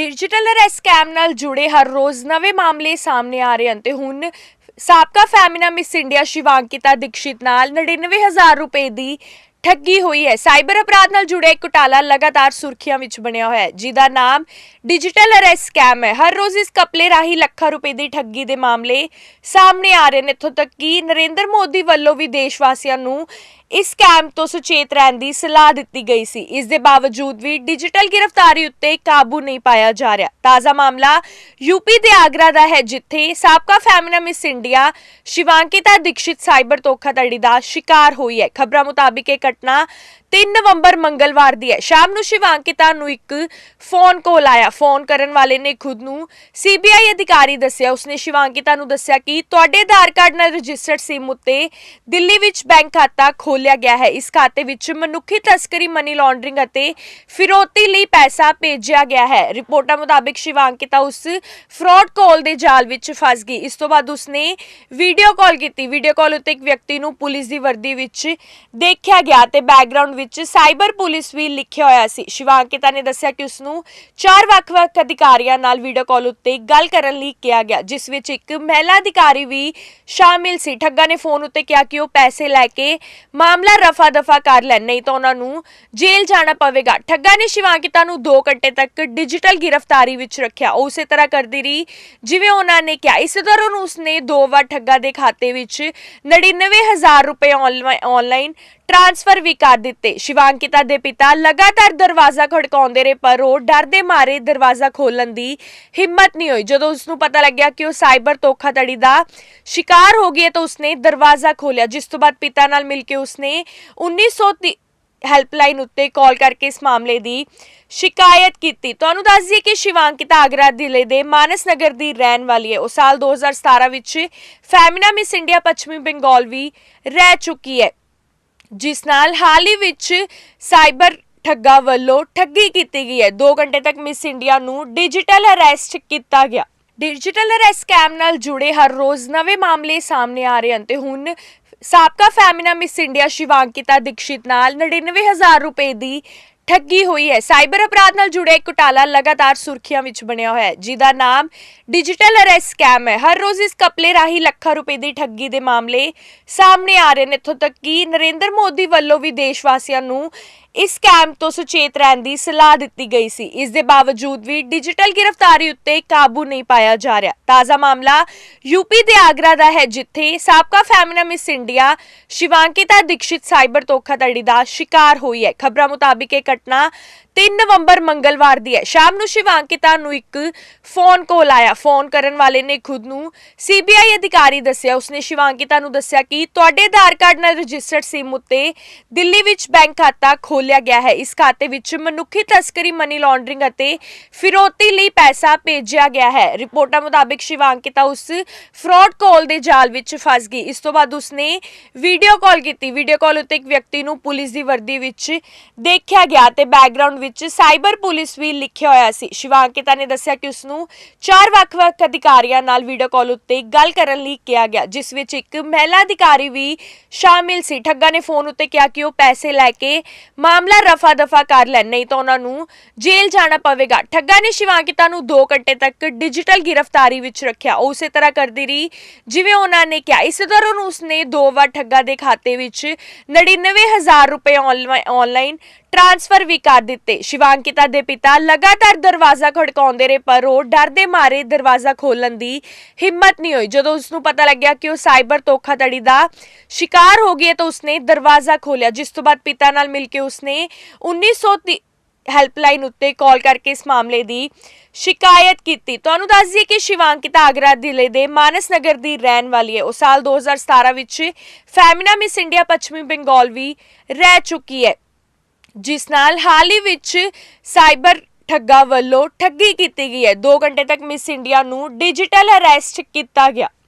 Digital arrest scam ਨਾਲ ਜੁੜੇ ਹਰ ਰੋਜ਼ ਨਵੇਂ ਮਾਮਲੇ ਸਾਹਮਣੇ ਆ ਰਹੇ ਹਨ ਤੇ ਹੁਣ ਸਾਬਕਾ Femina Miss India Shivankita Dixit ਨਾਲ 99000 ਰੁਪਏ ਦੀ ਠੱਗੀ ਹੋਈ ਹੈ। ਸਾਈਬਰ ਅਪਰਾਧ ਨਾਲ ਜੁੜਿਆ ਇੱਕ ਘੁਟਾਲਾ ਲਗਾਤਾਰ ਸੁਰਖੀਆਂ ਵਿੱਚ ਬਣਿਆ ਹੋਇਆ ਹੈ, ਜਿਹਦਾ ਨਾਮ ਡਿਜੀਟਲ ਅਰੈਸਟ ਸਕੈਮ ਹੈ। ਹਰ ਰੋਜ਼ ਇਸ ਕਪਲੇ ਰਾਹੀਂ ਲੱਖਾਂ ਰੁਪਏ ਦੀ ਠੱਗੀ ਦੇ ਮਾਮਲੇ ਸਾਹਮਣੇ ਆ ਰਹੇ ਨੇ। ਇੱਥੋਂ ਤੱਕ ਕਿ ਨਰਿੰਦਰ ਮੋਦੀ ਵੱਲੋਂ ਵੀ ਦੇਸ਼ ਵਾਸੀਆਂ ਨੂੰ ਇਸ ਸਕੈਮ ਤੋਂ ਸੁਚੇਤ ਰਹਿਣ ਦੀ ਸਲਾਹ ਦਿੱਤੀ ਗਈ ਸੀ। ਇਸ ਦੇ ਬਾਵਜੂਦ ਵੀ ਡਿਜੀਟਲ ਗ੍ਰਿਫਤਾਰੀ ਉੱਤੇ ਕਾਬੂ ਨਹੀਂ ਪਾਇਆ ਜਾ ਰਿਹਾ। ਤਾਜ਼ਾ ਮਾਮਲਾ ਯੂਪੀ ਦੇ ਆਗਰਾ ਦਾ ਹੈ, ਜਿੱਥੇ ਸਾਬਕਾ Femina Miss India Shivankita Dixit cyber ਧੋਖਾਧੜੀ ਦਾ ਸ਼ਿਕਾਰ ਹੋਈ ਹੈ। ਖਬਰਾਂ ਮੁਤਾਬਿਕ ਇਹ ਘਟਨਾ 3 ਨਵੰਬਰ ਮੰਗਲਵਾਰ ਦੀ ਹੈ। ਸ਼ਾਮ ਨੂੰ ਸ਼ਿਵਾਂਕਿਤਾ ਨੂੰ ਇੱਕ ਫੋਨ ਕਾਲ ਆਇਆ। ਫੋਨ ਕਰਨ ਵਾਲੇ ਨੇ ਖੁਦ ਨੂੰ ਸੀਬੀਆਈ ਅਧਿਕਾਰੀ ਦੱਸਿਆ। ਉਸਨੇ ਸ਼ਿਵਾਂਕਿਤਾ ਨੂੰ ਦੱਸਿਆ ਕਿ ਤੁਹਾਡੇ ਆਧਾਰ ਕਾਰਡ ਨਾਲ ਰਜਿਸਟਰਡ ਸਿਮ ਉੱਤੇ ਦਿੱਲੀ ਵਿੱਚ ਬੈਂਕ ਖਾਤਾ ਖੋਲ੍ਹਿਆ ਗਿਆ ਹੈ। ਇਸ ਖਾਤੇ ਵਿੱਚ ਮਨੁੱਖੀ ਤਸਕਰੀ ਮਨੀ ਲਾਂਡਰਿੰਗ ਅਤੇ ਫਿਰੌਤੀ ਲਈ ਪੈਸਾ ਭੇਜਿਆ ਗਿਆ ਹੈ। ਰਿਪੋਰਟਾਂ ਮੁਤਾਬਿਕ ਸ਼ਿਵਾਂਕਿਤਾ ਉਸ ਫਰਾਡ ਕਾਲ ਦੇ ਜਾਲ ਵਿੱਚ ਫਸ ਗਈ। ਇਸ ਤੋਂ ਬਾਅਦ ਉਸਨੇ ਵੀਡੀਓ ਕਾਲ ਕੀਤੀ। ਵੀਡੀਓ ਕਾਲ ਉੱਤੇ ਇੱਕ ਵਿਅਕਤੀ ਨੂੰ ਪੁਲਿਸ ਦੀ ਵਰਦੀ ਵਿੱਚ ਦੇਖਿਆ ਗਿਆ ਤੇ ਬੈਕਗ੍ਰਾਉਂਡ ਵਿੱਚ ਸਾਈਬਰ ਪੁਲਿਸ ਵੀ ਲਿਖਿਆ ਹੋਇਆ ਸੀ। ਸ਼ਿਵਾਂਕਿਤਾ ਨੇ ਦੱਸਿਆ ਕਿ ਉਸ ਨੂੰ ਚਾਰ ਵੱਖ-ਵੱਖ ਅਧਿਕਾਰੀਆਂ ਨਾਲ ਵੀਡੀਓ ਕਾਲ ਉੱਤੇ ਗੱਲ ਕਰਨ ਲਈ ਕਿਹਾ ਗਿਆ, ਜਿਸ ਵਿੱਚ ਇੱਕ ਮਹਿਲਾ ਅਧਿਕਾਰੀ ਵੀ ਸ਼ਾਮਿਲ ਸੀ। ਠੱਗਾ ਨੇ ਫੋਨ ਉੱਤੇ ਕਿਹਾ ਕਿ ਉਹ ਪੈਸੇ ਲੈ ਕੇ ਮਾਮਲਾ ਰਫਾ ਦਫਾ ਕਰ ਲੈਣ, ਨਹੀਂ ਤਾਂ ਉਹਨਾਂ ਨੂੰ ਜੇਲ੍ਹ ਜਾਣਾ ਪਵੇਗਾ। ਠੱਗਾ ਨੇ ਸ਼ਿਵਾਂਕਿਤਾ ਨੂੰ 2 ਘੰਟੇ ਤੱਕ ਡਿਜੀਟਲ ਗ੍ਰਿਫਤਾਰੀ ਵਿੱਚ ਰੱਖਿਆ। ਉਹ ਉਸੇ ਤਰ੍ਹਾਂ ਕਰਦੀ ਰਹੀ, ਜਿਵੇਂ ਉਹਨਾਂ ਨੇ ਕਿਹਾ। ਇਸੇ ਦੌਰਾਨ ਉਸਨੇ ਦੋ ਵਾਰ ਠੱਗਾ ਦੇ ਖਾਤੇ ਵਿੱਚ 99000 ਰੁਪਏ ਆਨਲਾਈਨ ਟ੍ਰਾਂਸਫਰ ਵੀ ਕਰ ਦਿੱਤੇ। ਸ਼ਿਵਾਂਕਿਤਾ ਦੇ ਪਿਤਾ ਲਗਾਤਾਰ ਦਰਵਾਜ਼ਾ ਖੜਕਾਉਂਦੇ ਰਹੇ, ਪਰ ਉਹ ਡਰ ਦੇ ਮਾਰੇ ਦਰਵਾਜ਼ਾ ਖੋਲਣ ਦੀ ਹਿੰਮਤ ਨਹੀਂ ਹੋਈ। ਜਦੋਂ ਉਸ ਨੂੰ ਪਤਾ ਲੱਗਿਆ ਕਿ ਉਹ ਸਾਈਬਰ ਧੋਖਾਧੜੀ ਦਾ ਸ਼ਿਕਾਰ ਹੋ ਗਈ ਹੈ, ਤਾਂ ਉਸਨੇ ਦਰਵਾਜ਼ਾ ਖੋਲ੍ਹਿਆ। ਜਿਸ ਤੋਂ ਬਾਅਦ ਪਿਤਾ ਨਾਲ ਮਿਲ ਕੇ ਉਸਨੇ 1900 ਹੈਲਪਲਾਈਨ ਉੱਤੇ ਕਾਲ ਕਰਕੇ ਇਸ ਮਾਮਲੇ ਦੀ ਸ਼ਿਕਾਇਤ ਕੀਤੀ। ਤੁਹਾਨੂੰ ਦੱਸ ਦਈਏ ਕਿ ਸ਼ਿਵਾਂਕਿਤਾ ਆਗਰਾ ਜ਼ਿਲ੍ਹੇ ਦੇ ਮਾਨਸ ਨਗਰ ਦੀ ਰਹਿਣ ਵਾਲੀ ਹੈ। ਉਹ ਸਾਲ 2017 ਵਿੱਚ ਫੈਮਿਨਾ ਮਿਸ ਇੰਡੀਆ ਪੱਛਮੀ ਬੰਗਾਲ ਵੀ ਰਹਿ ਚੁੱਕੀ ਹੈ। ਜਿਸ ਨਾਲ ਹਾਲ ਹੀ ਵਿੱਚ ਸਾਈਬਰ ਠੱਗਾ ਵੱਲੋਂ ਠੱਗੀ ਕੀਤੀ ਗਈ ਹੈ। 2 ਘੰਟੇ ਤੱਕ ਮਿਸ ਇੰਡੀਆ ਨੂੰ ਡਿਜੀਟਲ ਅਰੈਸਟ ਕੀਤਾ ਗਿਆ। ਡਿਜੀਟਲ ਅਰੈਸਟ ਸਕੈਮ ਨਾਲ ਜੁੜੇ ਹਰ ਰੋਜ਼ ਨਵੇਂ ਮਾਮਲੇ ਸਾਹਮਣੇ ਆ ਰਹੇ ਹਨ ਤੇ ਹੁਣ ਸਾਬਕਾ Femina Miss India Shivankita Dixit ਨਾਲ 99000 ਰੁਪਏ ਦੀ ਠੱਗੀ ਹੋਈ ਹੈ। ਸਾਈਬਰ ਅਪਰਾਧ ਨਾਲ ਜੁੜਿਆ ਇੱਕ ਘੁਟਾਲਾ ਲਗਾਤਾਰ ਸੁਰਖੀਆਂ ਵਿੱਚ ਬਣਿਆ ਹੋਇਆ ਹੈ, ਜਿਹਦਾ ਨਾਮ ਡਿਜੀਟਲ ਅਰੈਸਟ ਸਕੈਮ ਹੈ। ਹਰ ਰੋਜ਼ ਇਸ ਕਪਲੇ ਰਾਹੀਂ ਲੱਖਾਂ ਰੁਪਏ ਦੀ ਠੱਗੀ ਦੇ ਮਾਮਲੇ ਸਾਹਮਣੇ ਆ ਰਹੇ ਨੇ। ਇੱਥੋਂ ਤੱਕ ਕਿ ਨਰਿੰਦਰ ਮੋਦੀ ਵੱਲੋਂ ਵੀ ਦੇਸ਼ ਵਾਸੀਆਂ ਨੂੰ ਇਸ ਸਕੈਮ ਤੋਂ ਸੁਚੇਤ ਰਹਿਣ ਦੀ ਸਲਾਹ ਦਿੱਤੀ ਗਈ ਸੀ। ਇਸ ਦੇ ਬਾਵਜੂਦ ਵੀ ਡਿਜੀਟਲ ਗ੍ਰਿਫਤਾਰੀ ਉੱਤੇ ਕਾਬੂ ਨਹੀਂ ਪਾਇਆ ਜਾ ਰਿਹਾ। ਤਾਜ਼ਾ ਮਾਮਲਾ ਯੂਪੀ ਦੇ ਆਗਰਾ ਦਾ ਹੈ, ਜਿੱਥੇ ਸਾਬਕਾ Femina Miss India Shivankita Dixit cyber ਧੋਖਾਧੜੀ ਦਾ ਸ਼ਿਕਾਰ ਹੋਈ ਹੈ। ਖਬਰਾਂ ਮੁਤਾਬਿਕ ਇਹ ਘਟਨਾ 3 ਨਵੰਬਰ ਮੰਗਲਵਾਰ ਦੀ ਹੈ। ਸ਼ਾਮ ਨੂੰ ਸ਼ਿਵਾਂਕਿਤਾ ਨੂੰ ਇੱਕ ਫੋਨ ਕਾਲ ਆਇਆ। ਫੋਨ ਕਰਨ ਵਾਲੇ ਨੇ ਖੁਦ ਨੂੰ ਸੀਬੀਆਈ ਅਧਿਕਾਰੀ ਦੱਸਿਆ। ਉਸਨੇ ਸ਼ਿਵਾਂਕਿਤਾ ਨੂੰ ਦੱਸਿਆ ਕਿ ਤੁਹਾਡੇ ਆਧਾਰ ਕਾਰਡ ਨਾਲ ਰਜਿਸਟਰਡ ਸਿਮ ਉੱਤੇ ਦਿੱਲੀ ਵਿੱਚ ਬੈਂਕ ਖਾਤਾ ਖੋਲ੍ਹਿਆ ਗਿਆ ਹੈ। ਇਸ ਖਾਤੇ ਵਿੱਚ ਮਨੁੱਖੀ ਤਸਕਰੀ, ਮਨੀ ਲਾਂਡਰਿੰਗ ਅਤੇ ਫਿਰੋਤੀ ਲਈ ਪੈਸਾ ਭੇਜਿਆ ਗਿਆ ਹੈ। ਰਿਪੋਰਟਾਂ ਮੁਤਾਬਿਕ ਸ਼ਿਵਾਂਕਿਤਾ ਉਸ ਫਰਾਡ ਕਾਲ ਦੇ ਜਾਲ ਵਿੱਚ ਫਸ ਗਈ। ਇਸ ਤੋਂ ਬਾਅਦ ਉਸਨੇ ਵੀਡੀਓ ਕਾਲ ਕੀਤੀ। ਵੀਡੀਓ ਕਾਲ ਉੱਤੇ ਇੱਕ ਵਿਅਕਤੀ ਨੂੰ ਪੁਲਿਸ ਦੀ ਵਰਦੀ ਵਿੱਚ ਦੇਖਿਆ ਗਿਆ ਤੇ ਬੈਕਗ੍ਰਾਉਂਡ ਵਿੱਚ ਸਾਈਬਰ ਪੁਲਿਸ ਵੀ ਲਿਖਿਆ ਹੋਇਆ ਸੀ। ਸ਼ਿਵਾਂਕਿਤਾ ਨੇ ਦੱਸਿਆ ਕਿ ਉਸ ਨੂੰ ਚਾਰ ਵੱਖ-ਵੱਖ ਅਧਿਕਾਰੀਆਂ ਨਾਲ ਵੀਡੀਓ ਕਾਲ ਉੱਤੇ ਗੱਲ ਕਰਨ ਲਈ ਕਿਹਾ ਗਿਆ, ਜਿਸ ਵਿੱਚ ਇੱਕ ਮਹਿਲਾ ਅਧਿਕਾਰੀ ਵੀ ਸ਼ਾਮਿਲ ਸੀ। ਠੱਗਾ ਨੇ ਫੋਨ ਉੱਤੇ ਕਿਹਾ ਕਿ ਉਹ ਪੈਸੇ ਲੈ ਕੇ ਮਾਮਲਾ ਰਫਾ ਦਫਾ ਕਰ ਲੈਣ, ਨਹੀਂ ਤਾਂ ਉਹਨਾਂ ਨੂੰ ਜੇਲ੍ਹ ਜਾਣਾ ਪਵੇਗਾ। ਠੱਗਾ ਨੇ ਸ਼ਿਵਾਂਕਿਤਾ ਨੂੰ 2 ਘੰਟੇ ਤੱਕ ਡਿਜੀਟਲ ਗ੍ਰਿਫਤਾਰੀ ਵਿੱਚ ਰੱਖਿਆ। ਉਹ ਉਸੇ ਤਰ੍ਹਾਂ ਕਰਦੀ ਰਹੀ, ਜਿਵੇਂ ਉਹਨਾਂ ਨੇ ਕਿਹਾ। ਇਸੇ ਦੌਰਾਨ ਉਸਨੇ ਦੋ ਵਾਰ ਠੱਗਾ ਦੇ ਖਾਤੇ ਵਿੱਚ 99000 ਰੁਪਏ ਆਨਲਾਈਨ ਟ੍ਰਾਂਸਫਰ ਵੀ ਕਰ ਦਿੱਤੇ। ਸ਼ਿਵਾਂਕਿਤਾ ਦੇ ਪਿਤਾ ਲਗਾਤਾਰ ਦਰਵਾਜ਼ਾ ਖੜਕਾਉਂਦੇ ਰਹੇ, ਪਰ ਉਹ ਡਰ ਦੇ ਮਾਰੇ ਦਰਵਾਜ਼ਾ ਖੋਲਣ ਦੀ ਹਿੰਮਤ ਨਹੀਂ ਹੋਈ। ਜਦੋਂ ਉਸ ਨੂੰ ਪਤਾ ਲੱਗਿਆ ਕਿ ਉਹ ਸਾਈਬਰ ਧੋਖਾਧੜੀ ਦਾ ਸ਼ਿਕਾਰ ਹੋ ਗਈ ਤਾਂ ਉਸਨੇ ਦਰਵਾਜ਼ਾ ਖੋਲ੍ਹਿਆ, ਜਿਸ ਤੋਂ ਬਾਅਦ ਪਿਤਾ ਨਾਲ ਮਿਲ ਕੇ ਉਸਨੇ 1900 ਹੈਲਪਲਾਈਨ ਉੱਤੇ ਕਾਲ ਕਰਕੇ ਇਸ ਮਾਮਲੇ ਦੀ ਸ਼ਿਕਾਇਤ ਕੀਤੀ। ਤੁਹਾਨੂੰ ਦੱਸ ਦਈਏ ਕਿ ਸ਼ਿਵਾਂਕਿਤਾ ਆਗਰਾ ਜ਼ਿਲ੍ਹੇ ਦੇ ਮਾਨਸ ਨਗਰ ਦੀ ਰਹਿਣ ਵਾਲੀ ਹੈ। ਉਹ ਸਾਲ 2017 ਵਿੱਚ ਫੈਮਿਨਾ ਮਿਸ ਇੰਡੀਆ, ਪੱਛਮੀ ਬੰਗਾਲ ਵੀ ਰਹਿ ਚੁੱਕੀ ਹੈ। ਜਿਸ ਨਾਲ ਹਾਲ ਹੀ ਵਿੱਚ ਸਾਈਬਰ ਠੱਗਾ ਵੱਲੋਂ ਠੱਗੀ ਕੀਤੀ ਗਈ ਹੈ। 2 ਘੰਟੇ ਤੱਕ ਮਿਸ ਇੰਡੀਆ ਨੂੰ ਡਿਜੀਟਲ ਅਰੈਸਟ ਕੀਤਾ ਗਿਆ।